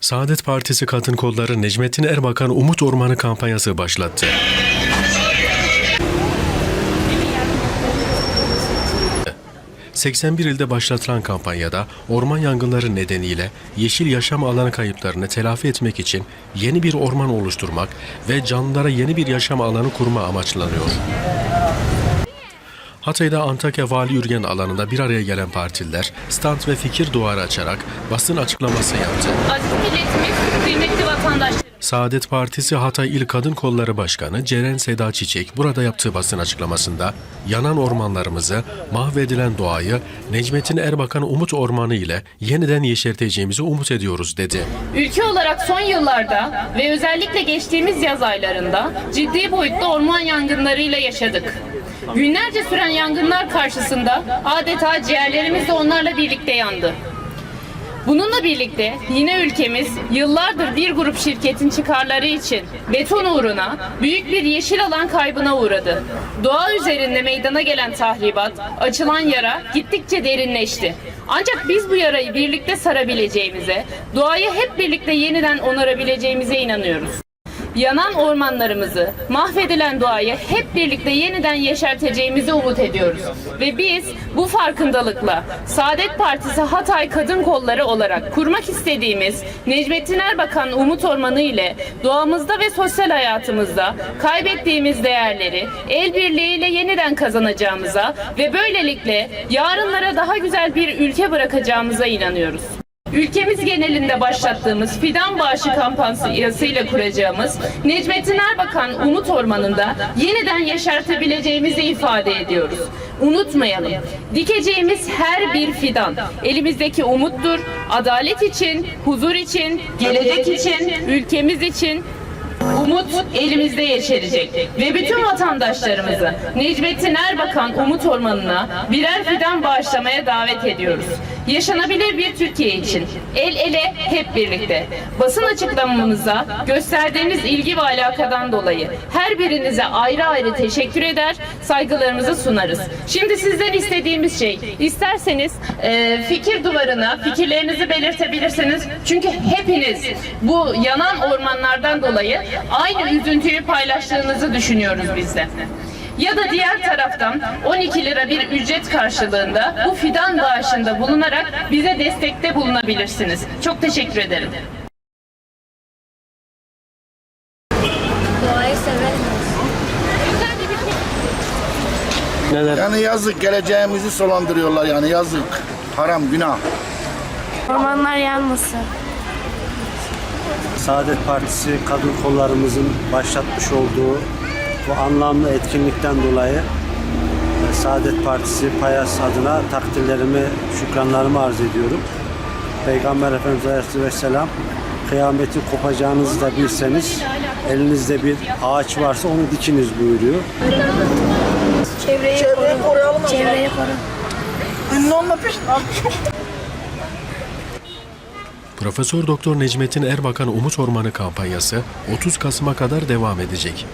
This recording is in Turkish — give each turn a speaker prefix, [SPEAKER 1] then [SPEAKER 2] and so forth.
[SPEAKER 1] Saadet Partisi Kadın Kolları Necmettin Erbakan Umut Ormanı kampanyası başlattı. ...81 ilde başlatılan kampanyada orman yangınları nedeniyle yeşil yaşam alanı kayıplarını telafi etmek için yeni bir orman oluşturmak ve canlılara yeni bir yaşam alanı kurma amaçlanıyor. Hatay'da Antakya Vali Ürgen alanında bir araya gelen partililer stand ve fikir duvarı açarak basın açıklaması yaptı.
[SPEAKER 2] Aziz milletimiz, kıymetli vatandaşlarım.
[SPEAKER 1] Saadet Partisi Hatay İl Kadın Kolları Başkanı Ceren Seda Çiçek burada yaptığı basın açıklamasında yanan ormanlarımızı, mahvedilen doğayı Necmettin Erbakan Umut Ormanı ile yeniden yeşerteceğimizi umut ediyoruz dedi.
[SPEAKER 2] Ülke olarak son yıllarda ve özellikle geçtiğimiz yaz aylarında ciddi boyutta orman yangınlarıyla yaşadık. Günlerce süren yangınlar karşısında adeta ciğerlerimiz de onlarla birlikte yandı. Bununla birlikte yine ülkemiz yıllardır bir grup şirketin çıkarları için beton uğruna büyük bir yeşil alan kaybına uğradı. Doğa üzerinde meydana gelen tahribat, açılan yara gittikçe derinleşti. Ancak biz bu yarayı birlikte sarabileceğimize, doğayı hep birlikte yeniden onarabileceğimize inanıyoruz. Yanan ormanlarımızı, mahvedilen doğayı hep birlikte yeniden yeşerteceğimizi umut ediyoruz. Ve biz bu farkındalıkla Saadet Partisi Hatay Kadın Kolları olarak kurmak istediğimiz Necmettin Erbakan Umut Ormanı ile doğamızda ve sosyal hayatımızda kaybettiğimiz değerleri el birliğiyle yeniden kazanacağımıza ve böylelikle yarınlara daha güzel bir ülke bırakacağımıza inanıyoruz. Ülkemiz genelinde başlattığımız fidan bağışı kampanyasıyla kuracağımız Necmettin Erbakan Umut Ormanı'nda yeniden yeşertebileceğimizi ifade ediyoruz. Unutmayalım, dikeceğimiz her bir fidan elimizdeki umuttur, adalet için, huzur için, gelecek için, ülkemiz için, Umut elimizde yeşerecek ve bütün vatandaşlarımızı Necmettin Erbakan Umut Ormanı'na birer fidan bağışlamaya davet ediyoruz. Yaşanabilir bir Türkiye için el ele hep birlikte. Basın açıklamamıza gösterdiğiniz ilgi ve alakadan dolayı her birinize ayrı ayrı teşekkür eder, saygılarımızı sunarız. Şimdi sizden istediğimiz şey, isterseniz e, fikir duvarına fikirlerinizi belirtebilirsiniz. Çünkü hepiniz bu yanan ormanlardan dolayı aynı üzüntüyü paylaştığınızı düşünüyoruz biz de. Ya da diğer taraftan 12 lira bir ücret karşılığında bu fidan bağışında bulunarak bize destekte bulunabilirsiniz. Çok teşekkür ederim.
[SPEAKER 3] Severim.
[SPEAKER 4] Yani yazık geleceğimizi solandırıyorlar yani yazık. Haram günah.
[SPEAKER 3] Ormanlar yanmasın.
[SPEAKER 5] Saadet Partisi kadın kollarımızın başlatmış olduğu bu anlamlı etkinlikten dolayı e, Saadet Partisi Payas adına takdirlerimi, şükranlarımı arz ediyorum. Peygamber Efendimiz Aleyhisselam kıyameti kopacağınızı da bilseniz elinizde bir ağaç varsa onu dikiniz buyuruyor.
[SPEAKER 3] Çevreyi,
[SPEAKER 4] Çevreyi koruyalım.
[SPEAKER 3] Çevreyi koru.
[SPEAKER 4] Ünlü olma peşinden.
[SPEAKER 1] Profesör Doktor Necmettin Erbakan Umut Ormanı kampanyası 30 Kasım'a kadar devam edecek.